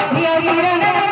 என்